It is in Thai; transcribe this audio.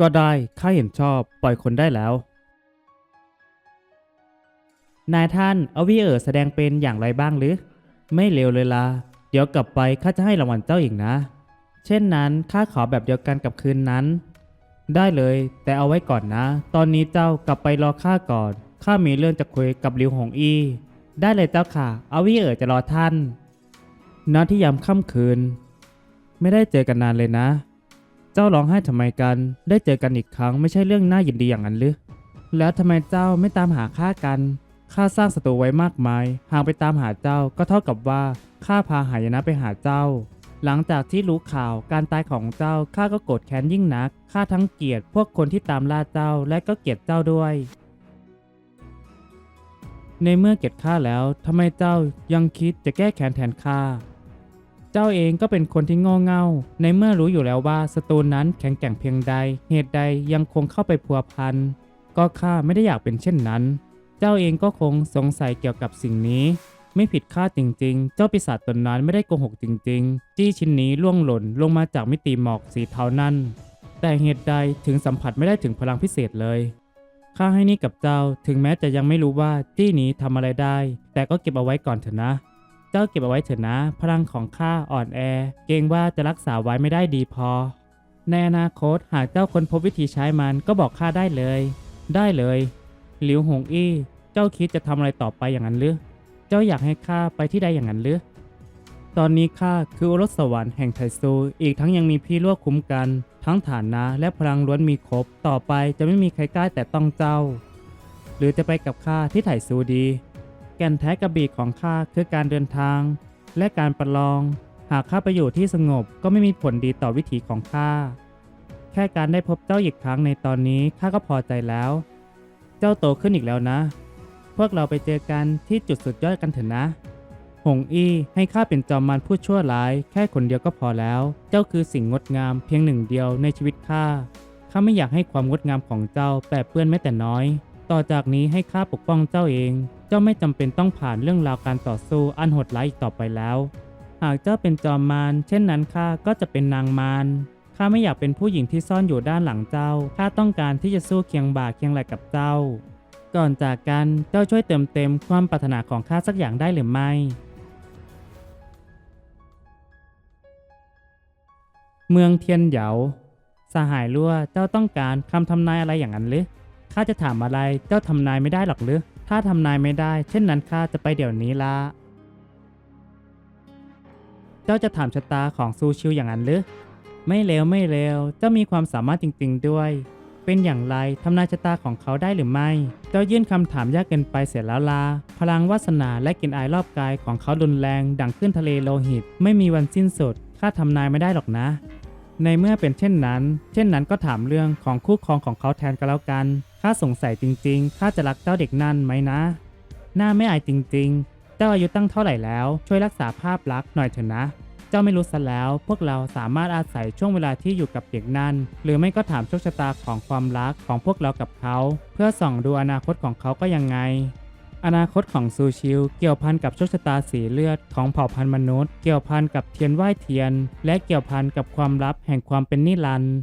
ก็ได้ข้าเห็นชอบปล่อยคนได้แล้ว นายท่านเอาวิเอ๋อแสดงเป็นอย่างไรบ้างหรือ ไม่เลวเลยล่ะเดี๋ยวกลับไปข้าจะให้รางวัลเจ้าอีกนะ เช่นนั้นข้าขอแบบเดียวกันกับคืนนั้น ได้เลยแต่เอาไว้ก่อนนะ ตอนนี้เจ้ากลับไปรอข้าก่อนข้ามีเรื่องจะคุยกับลิวหงอี ได้เลยเจ้าค่ะ เอาวิเอ๋อจะรอท่านณที่ยามค่ำคืน ไม่ได้เจอกันนานเลยนะ เจ้าร้องไห้ทำไมกัน ได้เจอกันอีกครั้งไม่ใช่เรื่องน่ายินดีอย่างนั้นหรือ แล้วทำไมเจ้าไม่ตามหาข้ากัน ข้าสร้างศัตรูไว้มากมาย หากไปตามหาเจ้าก็เท่ากับว่าข้าพาหายนะไปหาเจ้า หลังจากที่รู้ข่าวการตายของเจ้าข้าก็โกรธแค้นยิ่งนัก ข้าทั้งเกลียดพวกคนที่ตามล่าเจ้าและก็เกลียดเจ้าด้วย ในเมื่อเกลียดข้าแล้วทำไมเจ้ายังคิดจะแก้แค้นแทนข้า เจ้าเองก็เป็นคนที่โง่เง่า ในเมื่อรู้อยู่แล้วว่าสตูนนั้นแข็งแกร่งเพียงใด เหตุใดยังคงเข้าไปพัวพัน ก็ข้าไม่ได้อยากเป็นเช่นนั้น เจ้าเองก็คงสงสัยเกี่ยวกับสิ่งนี้ ไม่ผิดคาดจริง ๆ เจ้าปีศาจตนนั้นไม่ได้โกหกจริง ๆ จี้ชิ้นนี้ล่วงหล่นลงมาจากมิติหมอกสีเทานั่น แต่เหตุใดถึงสัมผัสไม่ได้ถึงพลังพิเศษเลยข้าให้นี่กับเจ้าถึงแม้จะยังไม่รู้ว่าจี้นี้ทำอะไรได้ แต่ก็เก็บเอาไว้ก่อนเถอะนะ เจ้าเก็บเอาไว้เถอะนะ พลังของข้าอ่อนแอ เกรงว่าจะรักษาไว้ไม่ได้ดีพอ ในอนาคตหากเจ้าค้นพบวิธีใช้มันก็บอกข้าได้เลย ได้เลย หลิวหงอี้ เจ้าคิดจะทำอะไรต่อไปอย่างนั้นหรือ เจ้าอยากให้ข้าไปที่ใดอย่างนั้นหรือ ตอนนี้ข้าคือโอรสสวรรค์แห่งไทซู อีกทั้งยังมีพี่ลวกคุ้มกัน ทั้งฐานะและพลังล้วนมีครบ ต่อไปจะไม่มีใครกล้าแต่ต้องเจ้า หรือจะไปกับข้าที่ไถซูดี แก่นแท้กระบี่ของข้าคือการเดินทาง และการประลอง หากข้าไปอยู่ที่สงบก็ไม่มีผลดีต่อวิถีของข้า แค่การได้พบเจ้าอีกครั้งในตอนนี้ข้าก็พอใจแล้ว เจ้าโตขึ้นอีกแล้วนะ พวกเราไปเจอกันที่จุดสุดยอดกันเถอะนะ หงอี้ให้ข้าเป็นจอมมารผู้ชั่วร้าย แค่คนเดียวก็พอแล้ว เจ้าคือสิ่งงดงามเพียงหนึ่งเดียวในชีวิตข้า ข้าไม่อยากให้ความงดงามของเจ้าแปดเปื้อนแม้แต่น้อย ต่อจากนี้ให้ข้าปกป้องเจ้าเอง เจ้าไม่จำเป็นต้องผ่านเรื่องราวการต่อสู้อันโหดร้ายอีกต่อไปแล้ว หากเจ้าเป็นจอมมารเช่นนั้นข้าก็จะเป็นนางมารข้าไม่อยากเป็นผู้หญิงที่ซ่อนอยู่ด้านหลังเจ้าข้าต้องการที่จะสู้เคียงบ่าเคียงไหลกับเจ้า ก่อนจากกันเจ้าช่วยเติมเต็มความปรารถนาของข้าสักอย่างได้หรือไม่เมืองเทียนเหยา สหายรั่ว เจ้าต้องการคำทำนายอะไรอย่างนั้นหรือ ข้าจะถามอะไร เจ้าทำนายไม่ได้หรอกหรือ ถ้าทำนายไม่ได้ เช่นนั้นข้าจะไปเดี๋ยวนี้ละ เจ้าจะถามชะตาของซูชิวอย่างนั้นหรือ ไม่เลวไม่เลวเจ้ามีความสามารถจริง ๆ ด้วย เป็นอย่างไรทำนายชะตาของเขาได้หรือไม่ เจ้ายื่นคำถามยากเกินไปเสียแล้วลา พลังวาสนาและกลิ่นอายรอบกายของเขารุนแรง ดังขึ้นทะเลโลหิต ไม่มีวันสิ้นสุดข้าทำนายไม่ได้หรอกนะ ในเมื่อเป็นเช่นนั้น เช่นนั้นก็ถามเรื่องของคู่ครองของเขาแทนก็แล้วกัน ข้าสงสัยจริงๆ ข้าจะรักเจ้าเด็กนั่นไหมนะ หน้าไม่อายจริงๆ เจ้าอายุตั้งเท่าไหร่แล้ว ช่วยรักษาภาพลักษณ์หน่อยเถอะนะ เจ้าไม่รู้ซะแล้ว พวกเราสามารถอาศัยช่วงเวลาที่อยู่กับเด็กนั่น หรือไม่ก็ถามโชคชะตาของความรักของพวกเรากับเขา เพื่อส่องดูอนาคตของเขาก็ยังไง อนาคตของซูชิวเกี่ยวพันกับโชคชะตาสีเลือดของเผ่าพันธุ์มนุษย์ เกี่ยวพันกับเทียนไหว้เทียน และเกี่ยวพันกับความลับแห่งความเป็นนิรันดร์